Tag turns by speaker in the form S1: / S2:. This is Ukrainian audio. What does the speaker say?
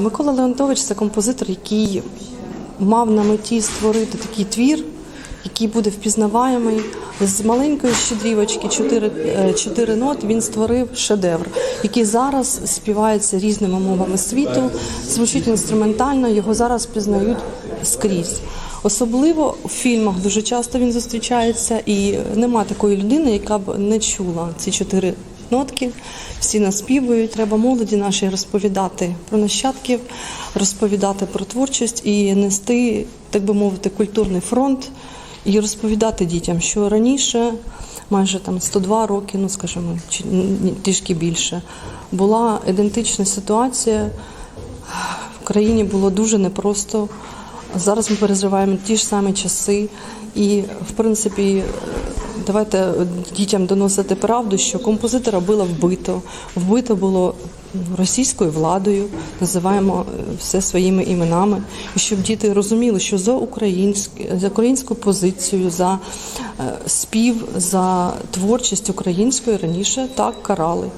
S1: Микола Леонтович це композитор, який мав на меті створити такий твір, який буде впізнаваємий. З маленької щедрівочки, чотири, е, чотири нот, він створив шедевр, який зараз співається різними мовами світу, звучить інструментально, його зараз пізнають скрізь. Особливо в фільмах дуже часто він зустрічається, і нема такої людини, яка б не чула ці чотири нотки. Всі наспівують. Треба молоді нашій розповідати про нащадків, розповідати про творчість і нести, так би мовити, культурний фронт і розповідати дітям, що раніше, майже там 102 роки, ну скажімо, чи трішки більше, була ідентична ситуація. В країні було дуже непросто. Зараз ми переживаємо ті ж самі часи, і в принципі. Давайте дітям доносити правду, що композитора було вбито. Вбито було російською владою, називаємо е, все своїми іменами, і щоб діти розуміли, що за українську, за українську позицію, за е, спів, за творчість українською раніше так карали.